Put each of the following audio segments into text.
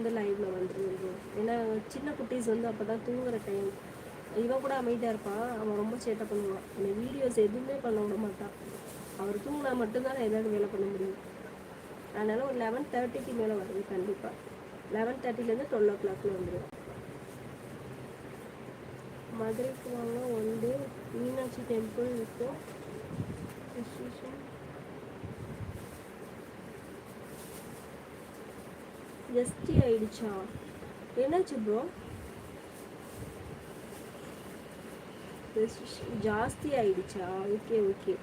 வந்து லைவ்ல வந்துருவோம் ஏன்னா சின்ன குட்டீஸ் வந்து அப்போ தான் தூங்குற டைம் இவன் கூட அமைதியாக இருப்பான் அவன் ரொம்ப சேட்டை பண்ணுவான். அந்த வீடியோஸ் எதுவுமே பண்ண விட மாட்டான். அவர் தூங்கினா மட்டும்தான் நான் ஏதாவது வேலை பண்ண முடியும். அதனால் ஒரு லெவன் தேர்ட்டிக்கு மேலே வருது கண்டிப்பாக லெவன் தேர்ட்டிலேருந்து டுவெல் ஓ கிளாக்ல வந்துடும் மதுரைக்கு வாங்க ஒன் டே மீனாட்சி டெம்பிள் இருக்கும். எஸ்டி ஆயிடுச்சா? என்னாச்சு ப்ரோ ஜாஸ்தி ஆயிடுச்சா? ஓகே ஓகே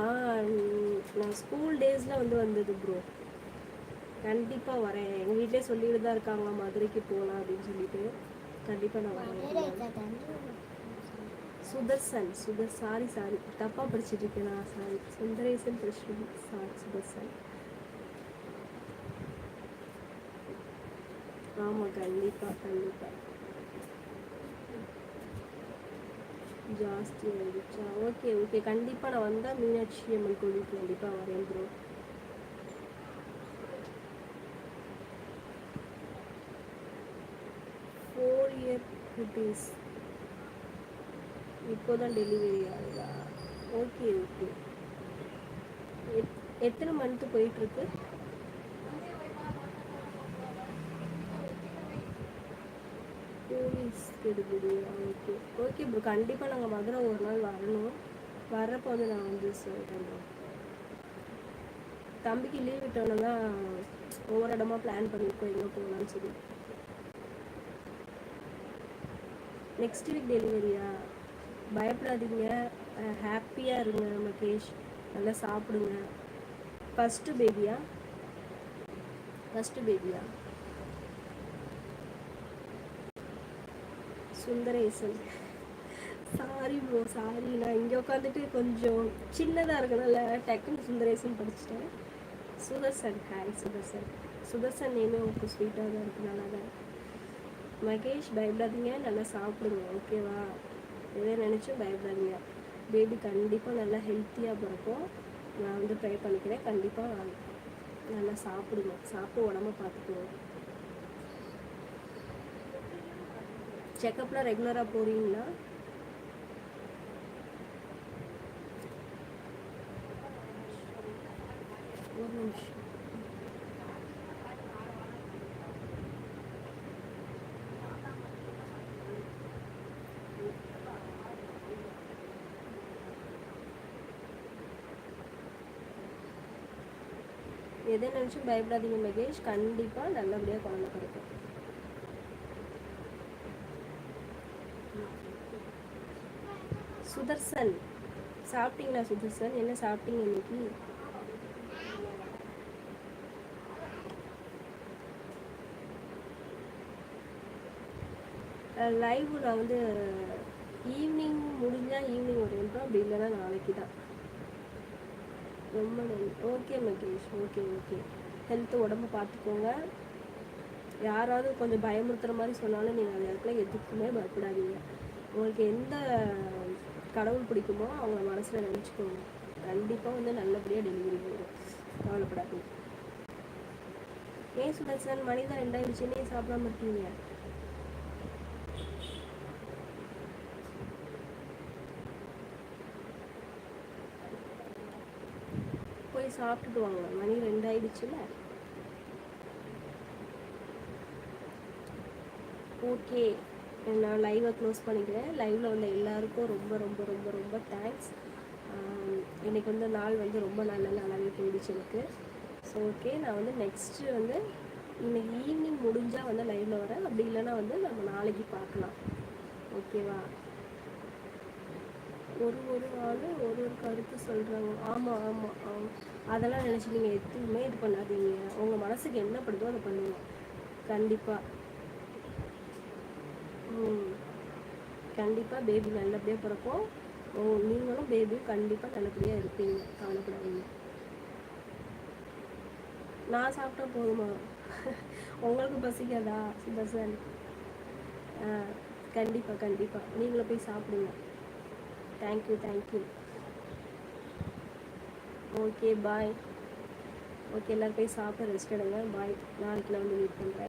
ஆ நான் ஸ்கூல் டேஸில் வந்து வந்தது ப்ரோ கண்டிப்பாக வரேன். எங்கள் வீட்டிலே சொல்லிட்டு தான் இருக்காங்க மதுரைக்கு போகலாம் அப்படின்னு சொல்லிட்டு. கண்டிப்பாக நான் வரேன். சுதர்சன் சுதர் சாரி சாரி தப்பாக படிச்சுட்டு இருக்கேன் நான். சாரி சுந்தரேசன் கிருஷ்ணன். சாரி சுதர்சன். ஆமாம் கண்டிப்பாக கண்டிப்பாக ஜாஸ்தி வந்துச்சா ஓகே ஓகே. கண்டிப்பாக நான் வந்தால் மீனாட்சி அம்மன் கோவிலுக்கு கண்டிப்பாக வரேன் ப்ரோ ஃபோர் இயர் குட்டீஸ் இப்போதான் டெலிவரி ஆகுதா? Okay okay. எத் எத்தனை மந்த்து போயிட்டுருக்கு? போலீஸ் கெடுபிடியா ஓகே ஓகே ப்ரோ கண்டிப்பாக நாங்கள் மதுரை ஒரு நாள் வரணும். வர்றப்போ வந்து நான் வந்து சொல்கிறேன் தம்பிக்கு லீவ் விட்டோன்னே தான் ஒவ்வொரு இடமா பிளான் பண்ணியிருக்கோம் எங்கே போகலான்னு சொல்லி. நெக்ஸ்ட் வீக் டெலிவரியா பயப்படாதீங்க. ஹாப்பியாக இருங்க மகேஷ் நல்லா சாப்பிடுங்க. ஃபஸ்ட்டு பேபியா ஃபஸ்ட்டு பேபியா சுந்தரேசன். சாரி ப்ரோ சாரி நான் இங்கே உட்காந்துட்டு கொஞ்சம் சின்னதாக இருக்கனால டக்குன்னு சுந்தரேசன் படிச்சிட்டேன். சுதர்சன் ஹாய் சுதர்சன். சுதர்சன் நேமே உங்களுக்கு ஸ்வீட்டாக தான் இருக்கனால தான் மகேஷ் பயப்படாதீங்க நல்லா சாப்பிடுங்க ஓகேவா எதை நினச்சும் பயப்படாதீங்க. பேபி கண்டிப்பாக நல்லா ஹெல்த்தியாக பிறக்கும். நான் வந்து ட்ரை பண்ணிக்கிறேன் கண்டிப்பாக நல்லா சாப்பிடுங்க. சாப்பிட்டு உடம்ப பார்த்துக்குவோம் செக்கப்லாம் ரெகுலராக போகிறீங்களா ஒரு நிமிஷம். எதை நினச்சும் பயப்படாதீங்க மகேஷ். கண்டிப்பாக நல்லபடியாக குழந்தை கிடைக்கும் சுதர்சன். சாப்பிட்டீங்களா சுதர்சன்? என்ன சாப்பிட்டீங்க இன்னைக்கு? லைவ் நான் வந்து ஈவினிங் முடிஞ்சால் ஈவினிங் வருவேன் அப்படி இல்லைன்னா நாளைக்கு தான். ரொம்ப நன்றி. Okay Mahesh. Okay okay health உடம்பு பார்த்துக்கோங்க. யாராவது கொஞ்சம் பயமுறுத்துகிற மாதிரி சொன்னாலும் நீங்கள் அந்த இடத்துல எதுக்குமே பயப்படாதீங்க. உங்களுக்கு எந்த கடவுள் பிடிக்குமோ அவங்கள மனசில் நினச்சிக்கோங்க. கண்டிப்பாக வந்து நல்லபடியாக டெலிவரி போயிடும். கவலைப்படாதீங்க. ஏன் சுதர்சன் மணி தான் ரெண்டாயிடுச்சுன்னே சாப்பிடாம இருக்கீங்க? போய் சாப்பிட்டுட்டு வாங்க. மணி ரெண்டாயிடுச்சுல ஓகே. நான் லைவை க்ளோஸ் பண்ணிக்கிறேன். லைவில் வந்த எல்லாருக்கும் ரொம்ப ரொம்ப ரொம்ப ரொம்ப தேங்க்ஸ் இன்றைக்கி வந்து நாள் வந்து ரொம்ப நல்ல நாளாகவே போயிடுச்சு எனக்கு. ஸோ ஓகே நான் வந்து நெக்ஸ்ட்டு வந்து இன்னைக்கு ஈவினிங் முடிஞ்சால் வந்து லைவில் வரேன். அப்படி இல்லைன்னா வந்து நம்ம நாளைக்கு பார்க்கலாம். ஓகேவா ஒரு ஒரு ஆள் ஒரு ஒரு கருத்து சொல்கிறாங்க ஆமாம் ஆமாம் ஆமாம் அதெல்லாம் நினச்சி நீங்கள் எதுவுமே இது பண்ணாதீங்க. உங்கள் மனசுக்கு என்ன படுதோ அதை பண்ணுங்கள் கண்டிப்பாக கண்டிப்பாக பேபி நல்லபடியாக பிறக்கும். ஓ நீங்களும் பேபியும் கண்டிப்பாக நல்லபடியாக இருப்பீங்க. கவலைப்படாதீங்க. நான் சாப்பிட்டா போதுமா? உங்களுக்கு பசிக்காதா? சுதர்சன் ஆ கண்டிப்பாக கண்டிப்பாக நீங்களும் போய் சாப்பிடுங்க. Thank you thank you okay bye okay எல்லோரும் போய் சாப்பிட ரெஸ்ட் எடுங்க. பாய் நாளைக்கு நான் வந்து மீட் பண்ணுறேன்